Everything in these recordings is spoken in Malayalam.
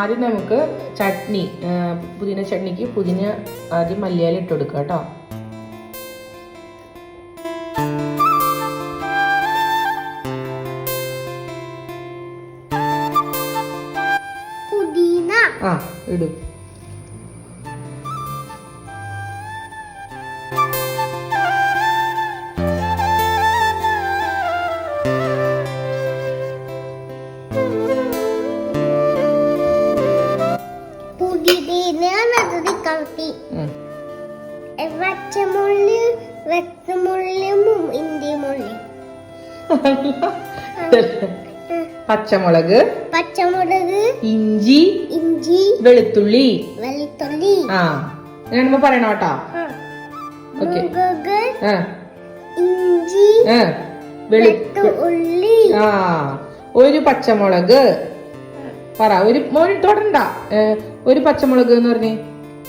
ആദ്യം നമുക്ക് ചട്നി പുതിന ചട്നിക്ക് പുതിന ആദ്യം മല്ലിയാലി ഇട്ട് കൊടുക്കുക കേട്ടോ. ആ ഇടും. പച്ചമുളക് പച്ചമുളക് ഇഞ്ചി ഇഞ്ചി വെളുത്തുള്ളി. വെളുത്തുള്ളി. ആ ഞാനിപ്പോ പറയണ കേട്ടോ. ഓക്കെ. ഇഞ്ചി വെളുത്തുള്ളി ആ ഒരു പച്ചമുളക്. പറ ഒരു തൊടണ്ട ഒരു പച്ചമുളക് എന്ന് പറഞ്ഞേ.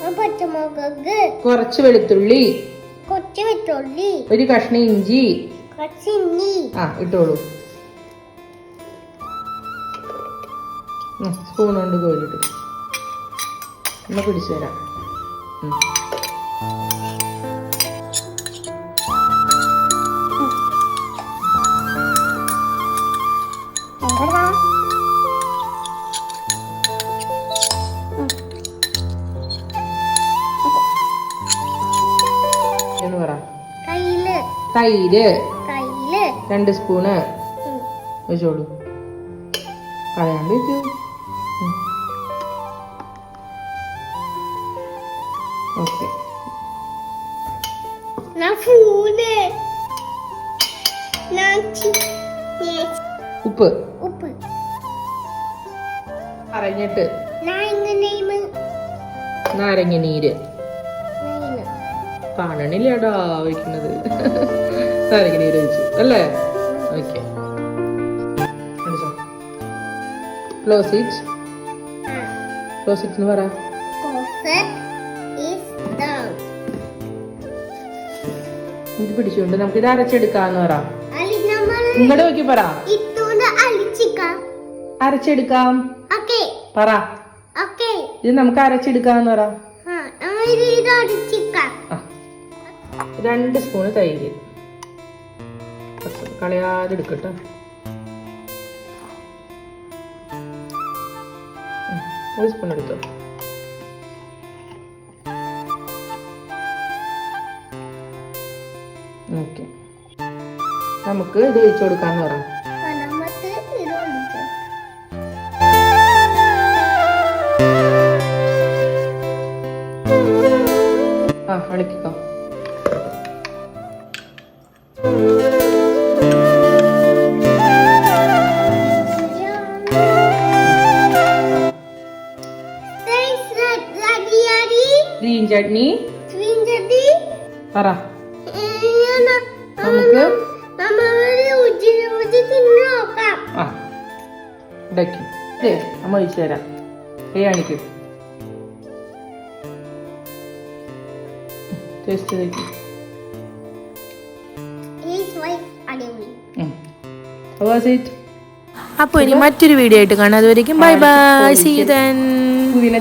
പച്ചമുളക് കുറച്ച് വെളുത്തുള്ളി. കുറച്ച് വെളുത്തുള്ളി. ഒരു കഷ്ണം ഇഞ്ചി. കുറച്ച് ഇഞ്ചി. ആ ഇട്ടോളൂ. സ്പൂൺ കൊണ്ട് കോരിട്ടു എന്നാ പിടിച്ചു തരാം. കയ്യിൽ തൈര്. രണ്ട് സ്പൂണ്. വെച്ചോളൂ. കളയാണ്ട് വെക്കൂ ഓക്കെ. ഉപ്പ്. ഉപ്പ്. പറഞ്ഞിട്ട് നാരങ്ങ നീര്. കാണണില്ലടാ വയ്ക്കുന്നത്. നാരങ്ങ ചോദിച്ചു അല്ലേ? Okay. Close it close it എന്ന് പറ. ഇത് പിടിച്ചുകൊണ്ട് നമുക്ക് ഇത് അരച്ചെടുക്കാന്ന് പറ. ഇങ്ങോട്ട് നോക്കി പറ. അരച്ചെടുക്കാം. പറ. ഇത് നമുക്ക് അരച്ചെടുക്കാന്ന് പറ. രണ്ട് സ്പൂണ് തൈര്. കളയാതെ എടുക്കട്ടോ. ഒരു സ്പൂൺ എടുത്തോ? ഓക്കെ. നമുക്ക് ഇത് ഒഴിച്ചു കൊടുക്കാന്ന് പറയാം. ആ ഇത് ഒഴിക്കാം ചട്നി ഗ്രീൻ ചട്നി പറ. നമുക്ക് ആ. ഇടയ്ക്കും ഇതേ അമ്മ ഒഴിച്ചു തരാം. ഏ കാണിക്കും. ടേസ്റ്റ് അപ്പോൾ ഇനി മറ്റൊരു വീഡിയോ ആയിട്ട് കാണാം. അതുവരെയും bye bye see you then പുതിന